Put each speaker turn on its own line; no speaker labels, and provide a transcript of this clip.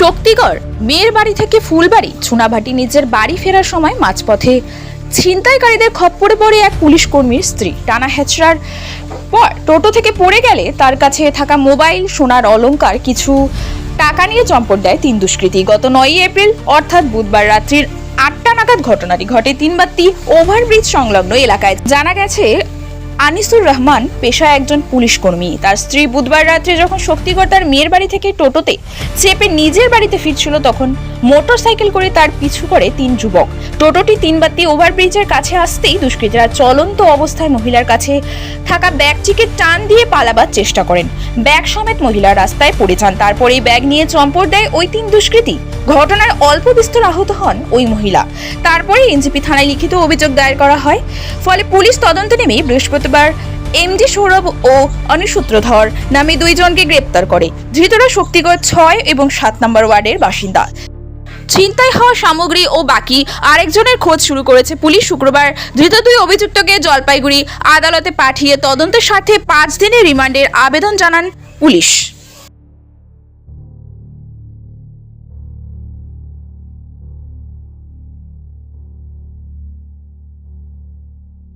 শক্তিগড়, মেয়ের বাড়ি থেকে ফুলবাড়ি, চুনাভাটি নিজের বাড়ি ফেরার সময় মাঝপথে ছিনতাইকারীদের খপ্পরে পড়ে এক পুলিশ কর্মীর স্ত্রী। টানা হেচড়ার পর টোটো থেকে পড়ে গেলে তার কাছে থাকা মোবাইল, সোনার অলংকার, কিছু টাকা নিয়ে চম্পট দেয় তিন দুষ্কৃতী। গত নয়ই এপ্রিল, অর্থাৎ বুধবার রাত্রির আটটা নাগাদ ঘটনাটি ঘটে তিনবাত্তি ওভারব্রিজ সংলগ্ন এলাকায়। জানা গেছে আনিসুর রহমান পেশায় একজন পুলিশ কর্মী। তার স্ত্রী বুধবার রাত্রে যখন শক্তিগড় তার মেয়ের বাড়ি থেকে টোটোতে চেপে নিজের বাড়িতে ফিরছিল, তখন মোটরসাইকেল করে তার পিছু করে তিন যুবক। টোটোটি তিনবাত্তি ওভারব্রিজের কাছে আসতেই দুষ্কৃতীরা চলন্ত অবস্থায় মহিলার কাছে থাকা ব্যাগটিকে টান দিয়ে পালাবার চেষ্টা করেন। ব্যাগ সমেত মহিলা রাস্তায় পড়ে যান। তারপর এই ব্যাগ নিয়ে চম্পট দেয় ওই তিন দুষ্কৃতী। ঘটনায় অল্প বিস্তর আহত হন ওই মহিলা। তারপরে এনজিপি থানায় লিখিত অভিযোগ দায়ের করা হয়। ফলে পুলিশ তদন্ত নেমে বৃহস্পতিবার এমডি সৌরভ ও অনুসূত্রধর নামে দুইজনকে গ্রেপ্তার করে। ধৃতরা শক্তিগড় ছয় এবং সাত নম্বর ওয়ার্ডের বাসিন্দা। ছিনতাই হওয়া সামগ্রী ও বাকি আরেকজনের খোঁজ শুরু করেছে পুলিশ শুক্রবার। ধৃত দুই অভিযুক্তকে জলপাইগুড়ি আদালতে পাঠিয়ে তদন্তের স্বার্থে পাঁচ দিনের রিমান্ডের আবেদন জানান পুলিশ।